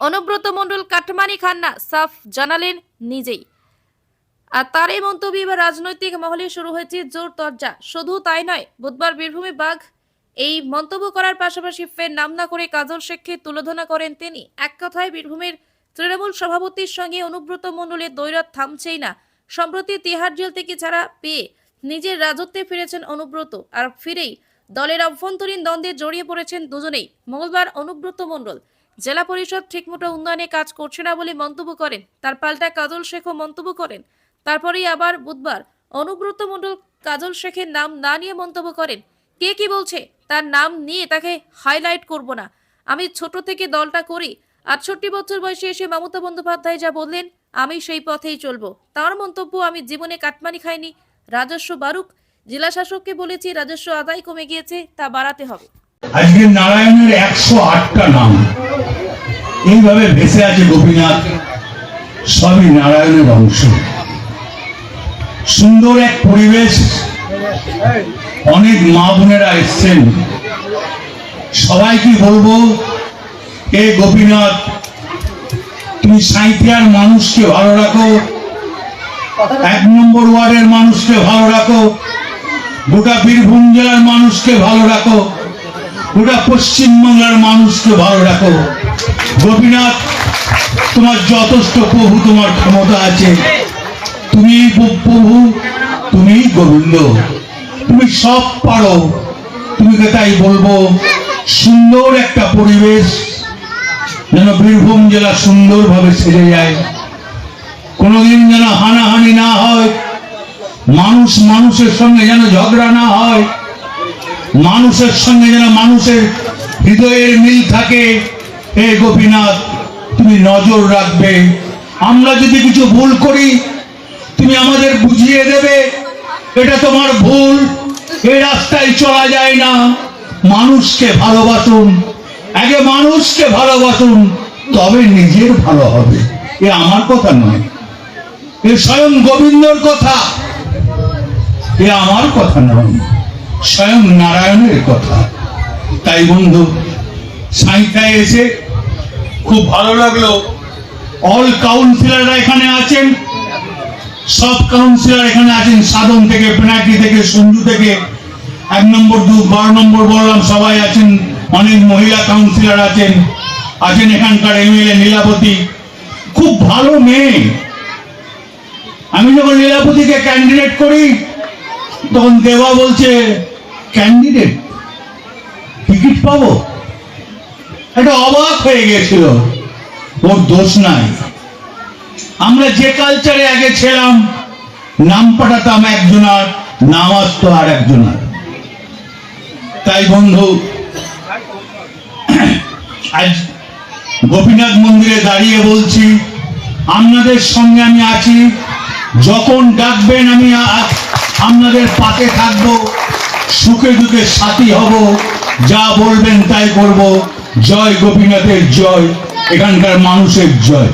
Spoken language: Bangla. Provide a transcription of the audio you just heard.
অনুব্রত মণ্ডল, কাটমানি খান্না, সাফ জানালেন নিজেই। আর তার এই মন্তব্য এবার রাজনৈতিক মহলে শুরু হয়েছে জোর তর্জা। শুধু তাই নয়, বুধবার বীরভূমে বাঘ এই মন্তব্য করার পাশাপাশি ফের নাম না করে কাজল শেখকে তুলোধনা করেন তিনি। এক কথায় বীরভূমের তৃণমূল সভাপতির সঙ্গে অনুব্রত মণ্ডলের দৈরত থামছেই না। সম্প্রতি তিহার জেল থেকে ছাড়া পেয়ে নিজের রাজত্বে ফিরেছেন অনুব্রত। আর ফিরেই দলের অভ্যন্তরীণ দ্বন্দ্বে জড়িয়ে পড়েছেন দুজনেই। মঙ্গলবার অনুব্রত মণ্ডল জেলা পরিষদ ঠিকমতো উন্নয়নে কাজ করছে না বলে মন্তব্য করেন। তার পাল্টা কাজল শেখও মন্তব্য করেন। তারপরেই আবার বুধবার অনুব্রত মণ্ডল কাজল শেখের নাম না নিয়ে মন্তব্য করেন। কে কি বলছে তার নাম নিয়ে তাকে হাইলাইট করব না। আমি ছোট থেকে দলটা করি। আটষট্টি বছর বয়সে এসে মমতা বন্দ্যোপাধ্যায় যা বললেন, আমি সেই পথেই চলব। তার মন্তব্য আমি জীবনে কাটমানি খাইনি। রাজস্ব বারুক জেলা শাসককে বলেছি রাজস্ব আদায় কমে গিয়েছে, তা বাড়াতে হবে। আজকে নারায়ণের একশো আটটা নাম। এইভাবে ভেসে আছে গোপীনাথ, সবই নারায়ণের অংশ। সুন্দর এক পরিবেশ। অনেক মা বোনেরা এসছেন। সবাই কি বলব এ গোপীনাথ, তুমি সাঁইথিয়ার মানুষকে ভালো রাখো। এক নম্বর ওয়ার্ডের মানুষকে ভালো রাখো। গোটা বীরভূম জেলার মানুষকে ভালো রাখো। গোটা পশ্চিমবাংলার মানুষকে ভালো রাখো। গোপীনাথ, তোমার যথেষ্ট প্রভু, তোমার ক্ষমতা আছে। তুমি প্রভু, তুমি গোবিন্দ। তুমি সব পারো। তুমি তাই বলব, সুন্দর একটা পরিবেশ যেন বীরভূম জেলা সুন্দরভাবে সেরে যায়। কোনোদিন যেন হানাহানি না হয়, মানুষ মানুষের সঙ্গে যেন ঝগড়া না হয়। মানুষের সঙ্গে যেন মানুষের হৃদয়ের মিল থাকে। হে গোপীনাথ, তুমি নজর রাখবে। আমরা যদি কিছু ভুল করি, তুমি আমাদের বুঝিয়ে দেবে। এটা তোমার ভুল। এই রাস্তায় চলা যায় না। মানুষকে ভালোবাসুন। আগে মানুষকে ভালোবাসুন, তবে নিজের ভালো হবে। এ আমার কথা নয়। এ স্বয়ং গোবিন্দর কথা। এ আমার কথা নয়। স্বয়ং নারায়ণের কথা। তাই বন্ধু সাঁইথায় এসে খুব ভালো লাগল। অল কাউন্সিলররা এখানে আছেন। সব কাউন্সিলর এখানে আছেন। সাধন থেকে পেনাকি থেকে, সঞ্জু থেকে। এক নম্বর দু বারো নম্বর বললাম সবাই আছেন। অনেক মহিলা কাউন্সিলর আছেন। আছেন এখানকার এমএলএ নীলাপতি খুব ভালো মেয়ে। আমি যখন লীলাপতিকে ক্যান্ডিডেট করি তখন দেবা বলছে ক্যান্ডিডেট টিকিট পাবো? একটা অবাক হয়ে গেছিল। ওর দোষ নাই। আমরা যে কালচারে আগে ছিলাম, নাম পাঠাতাম একজনার, নাম আসতো আর একজনার। তাই বন্ধু, আজ গোপীনাথ মন্দিরে দাঁড়িয়ে বলছি, আপনাদের সঙ্গে আমি আছি। যখন ডাকবেন আমি আপনাদের পাতে থাকব, সুখে দুঃখে সাথী হব, যা বলবেন তাই করব। জয় গোপীনাথের জয়, এখানকার মানুষের জয়।